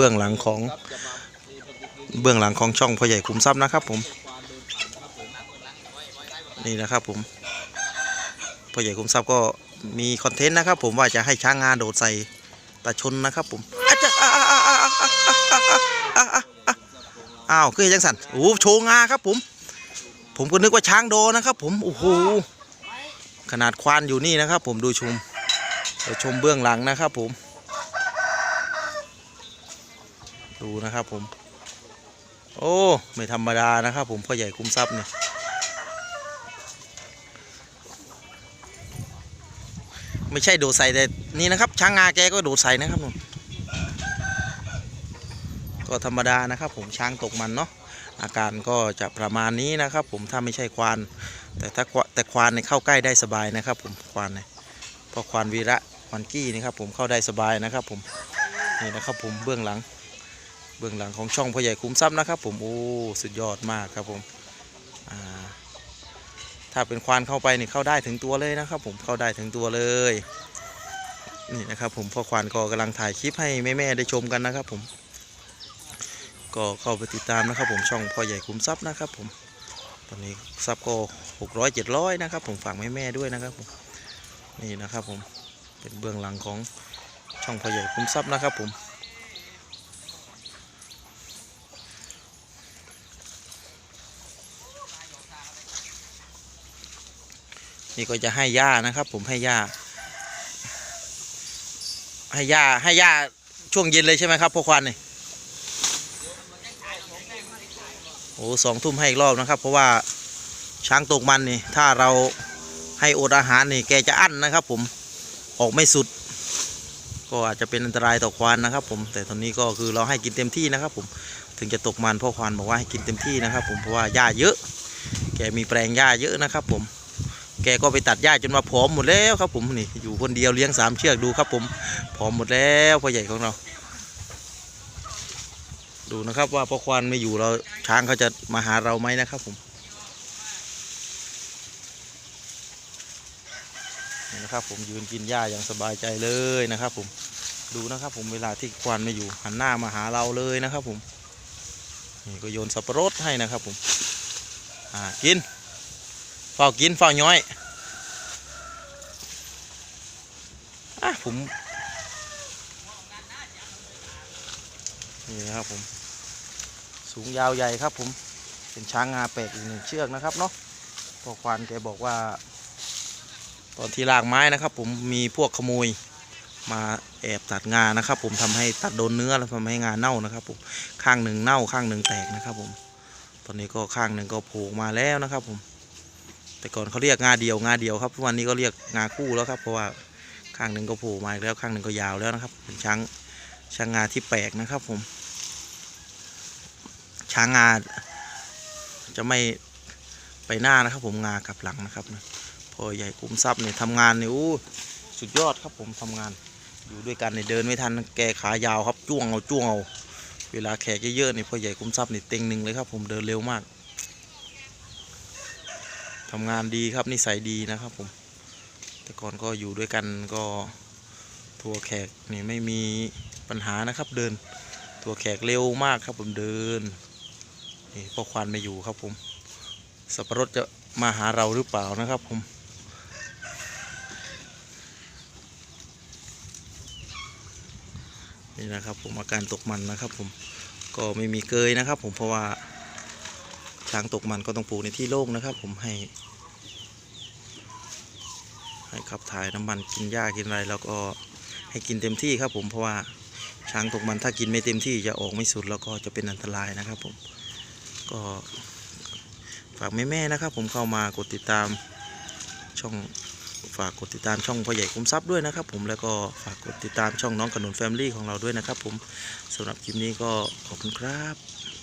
เบื้องหลังของเบื้องหลังของช่องพ่อใหญ่ขุมทรัพย์นะครับผม นี่นะครับผมพ่อใหญ่ขุมทรัพย์ก็มีคอนเทนต์นะครับผมว่าจะให้ช้างงานโดดใส่ตาชนนะครับผมอ้าวคือยังสันโอ้โชว์งาครับผม ผมก็นึกว่าช้างโดนะครับผมโอ้โหขนาดควานอยู่นี่นะครับผมดูชมชมเบื้องหลังนะครับผม ดูนะครับผม โอ้ ไม่ธรรมดานะครับผมพ่อใหญ่คุ้มทรัพย์เนี่ยไม่ใช่โดดใส่แต่นี่นะครับ ช้างงาแกก็โดดใส่นะครับนุ่นก็ธรรมดานะครับ ผมช้างตกมันเนาะอาการก็จะประมาณนี้นะครับ ผมถ้าไม่ใช่ควาน แต่ถ้าควแต่ควานเนี่ยเข้าใกล้ได้สบายนะครับ ผมควานเนี่ยพราะควานวีระควานกี้นี่ครับ ผมเข้าได้สบายนะครับ ผมนี่นะครับ ผมเบื้องหลัง เบื้องหลังของช่องพ่อใหญ่คุ้มทรัพย์นะครับ ผมโอ้สุดยอดมากครับผมถ้าเป็นควานเข้าไปนี่เข้าได้ถึงตัวเลยนะครับ ผมเข้าได้ถึงตัวเลยนี่นะครับ ผมพ่อควานก็กำลังถ่ายคลิปให้แม่ๆได้ชมกันนะครับ ผม ก็เข้าไปติดตามนะครับ ผมช่องพ่อใหญ่คุ้มทรัพย์นะครับ ผมตอนนี้ทรัพย์ก็หกร้อยเจ็ดร้อยนะครับ ผมฝากแม่ๆด้วยนะครับผมนี่นะครับผมเป็นเบื้องหลังของช่องพ่อใหญ่คุ้มทรัพย์นะครับผม นี่ก็จะให้ย่านะครับ ผมให้ย่าให้ย่าให้ย่าช่วงเย็นเลยใช่ไหมครับพ่อควานนี่โอ้สองทุ่มให้อีกรอบนะครับ เพราะว่าช้างตกมันนี่ถ้าเราให้อดอาหารนี่แกจะอั้นนะครับ ผมออกไม่สุด ก็อาจจะเป็นอันตรายต่อควานนะครับ ผมแต่ตอนนี้ก็คือเราให้กินเต็มที่นะครับ ผมถึงจะตกมันพ่อควานบอกว่าให้กินเต็มที่นะครับ ผมเพราะว่าหญ้าเยอะ แกมีแปลงหญ้าเยอะนะครับ ผม แกก็ไปตัดหญ้าจนมาผอมหมดแล้วครับผมนี่อยู่คนเดียวเลี้ยงสามเชือกดูครับผมผอมหมดแล้วพ่อใหญ่ของเรา ดูนะครับว่าพ่อควานไม่อยู่เราช้างเขาจะมาหาเราไหมนะครับผมนี่นะครับผมยืนกินหญ้าอย่างสบายใจเลยนะครับผมดูนะครับผมเวลาที่ควานไม่อยู่หันหน้ามาหาเราเลยนะครับผมนี่ก็โยนสับปะรดให้นะครับผมอ่ากิน ฝ้ากินเฝ้าย้อยอะผม นี่นะครับผม สูงยาวใหญ่ครับผม เป็นช้างงาแปลกอีกหนึ่งเชือกนะครับเนาะพอควานแกบอกว่า ตอนที่ลากไม้นะครับ ผมมีพวกขโมยมาแอบตัดงานะครับ ผมทำให้ตัดโดนเนื้อแล้วทำให้งาเน่านะครับ ผมข้างหนึ่งเน่าข้างหนึ่งแตกนะครับ ผม ตอนนี้ก็ข้างหนึ่งก็โผล่มาแล้วนะครับ ผม แต่ก่อนเขาเรียกงาเดียวงาเดียวครับทุกวันนี้ก็เรียกงาคู่แล้วครับเพราะว่าข้างหนึ่งก็โผล่มาแล้วข้างหนึ่งก็ยาวแล้วนะครับเป็นช้างช้างงาที่แปลกนะครับผม ช้างงาจะไม่ไปหน้านะครับ ผมงากลับหลังนะครับนะพอใหญ่คุ้มทรัพย์เนี่ยทำงานเนี่ยอู้สุดยอดครับผมทำงาน อยู่ด้วยกันเนี่ยเดินไม่ทันแกขายาวครับจ้วงเอาจ้วงเอาเวลาแขกเยอะๆเนี่ยพอใหญ่คุ้มทรัพย์เนี่ยเต็งหนึ่งเลยครับ ผมเดินเร็วมาก ทำงานดีครับนิสัยดีนะครับผม แต่ก่อนก็อยู่ด้วยกันก็ทัวแขกนี่ไม่มีปัญหานะครับเดิน ทัวแขกเร็วมากครับผมเดินนี่พ่อควานไม่อยู่ครับผมสับปะรดจะมาหาเราหรือเปล่านะครับผมนี่นะครับผมอาการตกมันนะครับผมก็ไม่มีเกยนะครับผมเพราะว่า ช้างตกมันก็ต้องปลูกในที่โล่งนะครับ ผมให้ ให้ขับถ่ายน้ำมันกินหญ้ากินอะไรแล้วก็ให้กินเต็มที่ครับ ผมเพราะว่าช้างตกมันถ้ากินไม่เต็มที่จะออกไม่สุดแล้วก็จะเป็นอันตรายนะครับ ผมก็ฝากแม่ๆนะครับ ผมเข้ามากดติดตามช่องฝากกดติดตามช่องพ่อใหญ่คุ้มทรัพย์ด้วยนะครับ ผมแล้วก็ฝากกดติดตามช่องน้องขนุนแฟมิลี่ของเราด้วยนะครับ ผมสำหรับคลิปนี้ก็ขอบคุณครับ